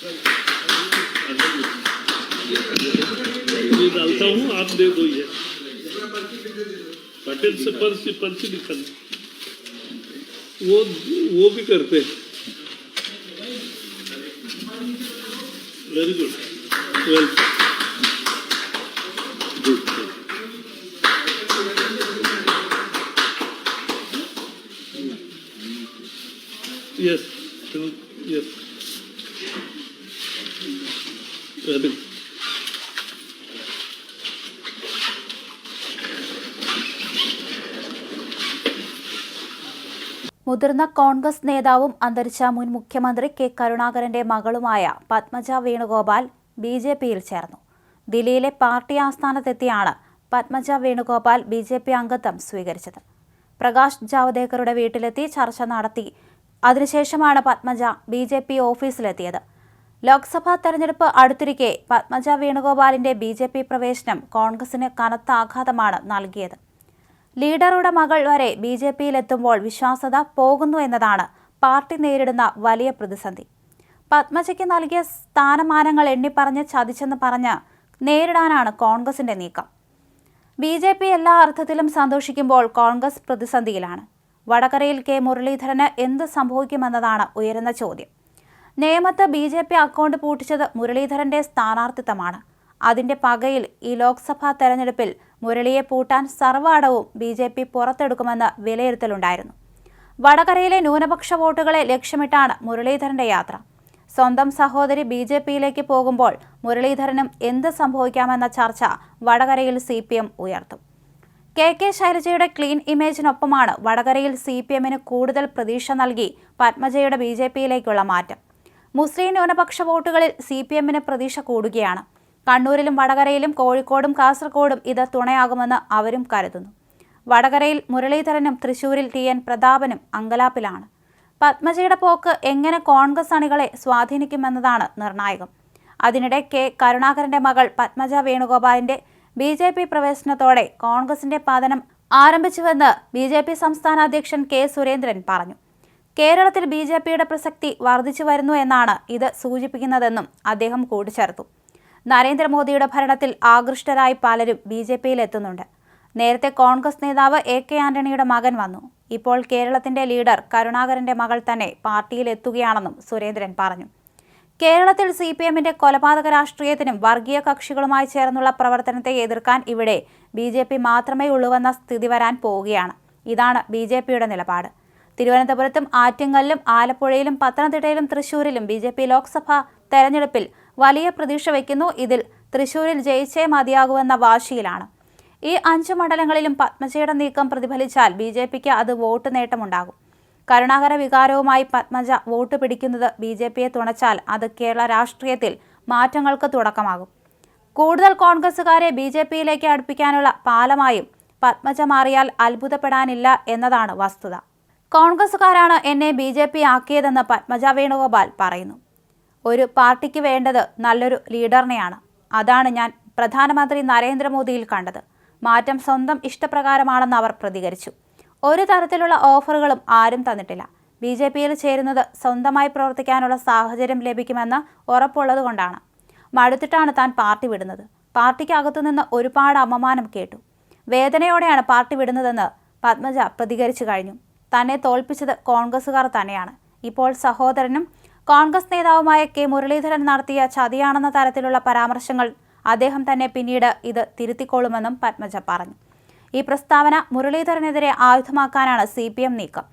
ये डालता हूँ आप दे दो ये। पटेल से पर्ची पर्ची निकल। वो वो भी करते very good welcome Yes, yes. Good. മുതിർന്ന കോൺഗ്രസ് നേതാവും അന്തരിച്ച മുൻ മുഖ്യമന്ത്രി കെ കരുണാകരന്റെ മകളുമായ പത്മജ വേണുഗോപാൽ ബി ജെ പിയിൽ ചേർന്നു. ദില്ലിയിലെ party ആസ്ഥാനത്തെത്തിയാണ് Padmaja Venugopal B J P അംഗത്വം സ്വീകരിച്ചത്. പ്രകാശ് ജാവദേക്കറുടെ വീട്ടിലെത്തി ചർച്ച നടത്തി. അതിനുശേഷമാണ് പത്മജ ബി ജെ പി ഓഫീസിലെത്തിയത്. ലോക്സഭാ തെരഞ്ഞെടുപ്പ് അടുത്തിരിക്കെ പത്മജ വേണുഗോപാലിന്റെ ബി ജെ പി പ്രവേശനം കോൺഗ്രസിന് കനത്ത ആഘാതമാണ് നൽകിയത്. ലീഡറുടെ മകൾ വരെ ബി ജെ പിയിലെത്തുമ്പോൾ വിശ്വാസത പോകുന്നു എന്നതാണ് പാർട്ടി നേരിടുന്ന വലിയ പ്രതിസന്ധി. പത്മജയ്ക്ക് നൽകിയ സ്ഥാനമാനങ്ങൾ എണ്ണിപ്പറഞ്ഞ് ചതിച്ചെന്ന് പറഞ്ഞ് നേരിടാനാണ് കോൺഗ്രസിന്റെ നീക്കം. ബി ജെ പി എല്ലാ അർത്ഥത്തിലും സന്തോഷിക്കുമ്പോൾ കോൺഗ്രസ് പ്രതിസന്ധിയിലാണ്. വടകരയിൽ കെ മുരളീധരന് എന്ത് സംഭവിക്കുമെന്നതാണ് ഉയരുന്ന ചോദ്യം. നേമത്ത് ബി ജെ പി അക്കൗണ്ട് പൂട്ടിച്ചത് മുരളീധരന്റെ സ്ഥാനാർത്ഥിത്വമാണ്. അതിന്റെ പകയിൽ ഈ ലോക്സഭാ തെരഞ്ഞെടുപ്പിൽ മുരളിയെ പൂട്ടാൻ സർവാടവും ബി ജെ പി പുറത്തെടുക്കുമെന്ന് വിലയിരുത്തലുണ്ടായിരുന്നു. വടകരയിലെ ന്യൂനപക്ഷ വോട്ടുകളെ ലക്ഷ്യമിട്ടാണ് മുരളീധരന്റെ യാത്ര. സ്വന്തം സഹോദരി ബി ജെ പിയിലേക്ക് പോകുമ്പോൾ മുരളീധരനും എന്ത് സംഭവിക്കാമെന്ന ചർച്ച വടകരയിൽ സി പി എം ഉയർത്തും. കെ കെ ശൈലജയുടെ ക്ലീൻ ഇമേജിനൊപ്പമാണ് വടകരയിൽ സി പി എമ്മിന് കൂടുതൽ പ്രതീക്ഷ നൽകി പത്മജയുടെ ബി ജെ പിയിലേക്കുള്ള മാറ്റം. മുസ്ലിം ന്യൂനപക്ഷ വോട്ടുകളിൽ സി പി എമ്മിന് പ്രതീക്ഷ കൂടുകയാണ്. കണ്ണൂരിലും വടകരയിലും കോഴിക്കോടും കാസർഗോഡും ഇത് തുണയാകുമെന്ന് അവരും കരുതുന്നു. വടകരയിൽ മുരളീധരനും തൃശൂരിൽ ടി. എൻ. പ്രതാപനും അങ്കലാപ്പിലാണ്. പത്മജയുടെ പോക്ക് എങ്ങനെ കോൺഗ്രസ് അണികളെ സ്വാധീനിക്കുമെന്നതാണ് നിർണായകം. അതിനിടെ കെ. കരുണാകരന്റെ മകൾ പത്മജ വേണുഗോപാലിന്റെ ബി ജെ പി പ്രവേശനത്തോടെ കോൺഗ്രസിന്റെ പതനം ആരംഭിച്ചുവെന്ന് ബി ജെ പി സംസ്ഥാന അധ്യക്ഷൻ കെ. സുരേന്ദ്രൻ പറഞ്ഞു. കേരളത്തിൽ ബി ജെ പിയുടെ പ്രസക്തി വർദ്ധിച്ചു വരുന്നു എന്നാണ് ഇത് സൂചിപ്പിക്കുന്നതെന്നും അദ്ദേഹം കൂട്ടിച്ചേർത്തു. നരേന്ദ്രമോദിയുടെ ഭരണത്തിൽ ആകൃഷ്ടരായി പലരും ബി ജെ പിയിൽ എത്തുന്നുണ്ട് നേരത്തെ കോൺഗ്രസ് നേതാവ് എ കെ ആന്റണിയുടെ മകൻ വന്നു. ഇപ്പോൾ കേരളത്തിന്റെ ലീഡർ കരുണാകരന്റെ മകൾ തന്നെ പാർട്ടിയിൽ എത്തുകയാണെന്നും സുരേന്ദ്രൻ പറഞ്ഞു. കേരളത്തിൽ സി പി എമ്മിന്റെ കൊലപാതക രാഷ്ട്രീയത്തിനും വർഗീയ കക്ഷികളുമായി ചേർന്നുള്ള പ്രവർത്തനത്തെ എതിർക്കാൻ ഇവിടെ ബി ജെ പി മാത്രമേ ഉള്ളൂവെന്ന സ്ഥിതി വരാൻ പോവുകയാണ്. ഇതാണ് ബി ജെ പിയുടെ നിലപാട്. തിരുവനന്തപുരത്തും ആറ്റിങ്ങലിലും ആലപ്പുഴയിലും പത്തനംതിട്ടയിലും തൃശൂരിലും ബി ജെ പി ലോക്സഭാ തെരഞ്ഞെടുപ്പിൽ വലിയ പ്രതീക്ഷ വയ്ക്കുന്നു. ഇതിൽ തൃശൂരിൽ ജയിച്ചേ മതിയാകുമെന്ന വാശിയിലാണ്. ഈ അഞ്ച് മണ്ഡലങ്ങളിലും പത്മജയുടെ നീക്കം പ്രതിഫലിച്ചാൽ ബി ജെ പിക്ക് അത് വോട്ട് നേട്ടമുണ്ടാകും. കരുണാകര വികാരവുമായി പത്മജ വോട്ട് പിടിക്കുന്നത് ബി ജെ പിയെ തുണച്ചാൽ അത് കേരള രാഷ്ട്രീയത്തിൽ മാറ്റങ്ങൾക്ക് തുടക്കമാകും. കൂടുതൽ കോൺഗ്രസുകാരെ ബി ജെ പിയിലേക്ക് അടുപ്പിക്കാനുള്ള പാലമായും പത്മജ മാറിയാൽ അത്ഭുതപ്പെടാനില്ല എന്നതാണ് വസ്തുത. കോൺഗ്രസുകാരാണ് എന്നെ ബി ജെ പി ആക്കിയതെന്ന് പത്മജ വേണുഗോപാൽ പറയുന്നു. ഒരു പാർട്ടിക്ക് വേണ്ടത് നല്ലൊരു ലീഡറിനെയാണ്. അതാണ് ഞാൻ പ്രധാനമന്ത്രി നരേന്ദ്രമോദിയിൽ കണ്ടത്. മാറ്റം സ്വന്തം ഇഷ്ടപ്രകാരമാണെന്ന് അവർ പ്രതികരിച്ചു. ഒരു തരത്തിലുള്ള ഓഫറുകളും ആരും തന്നിട്ടില്ല. ബി ജെ പിയിൽ ചേരുന്നത് സ്വന്തമായി പ്രവർത്തിക്കാനുള്ള സാഹചര്യം ലഭിക്കുമെന്ന് ഉറപ്പുള്ളത് കൊണ്ടാണ് മടുത്തിട്ടാണ് താൻ പാർട്ടി വിടുന്നത്. പാർട്ടിക്ക് നിന്ന് ഒരുപാട് അപമാനം കേട്ടു. വേദനയോടെയാണ് പാർട്ടി വിടുന്നതെന്ന് പത്മജ പ്രതികരിച്ചു കഴിഞ്ഞു. തന്നെ തോൽപ്പിച്ചത് കോൺഗ്രസുകാർ തന്നെയാണ്. ഇപ്പോൾ സഹോദരനും കോൺഗ്രസ് നേതാവുമായ കെ മുരളീധരൻ നടത്തിയ ചതിയാണെന്ന തരത്തിലുള്ള പരാമർശങ്ങൾ അദ്ദേഹം തന്നെ പിന്നീട് ഇത് തിരുത്തിക്കൊള്ളുമെന്നും പത്മജ പറഞ്ഞു. ഈ പ്രസ്താവന മുരളീധരനെതിരെ ആയുധമാക്കാനാണ് സി നീക്കം.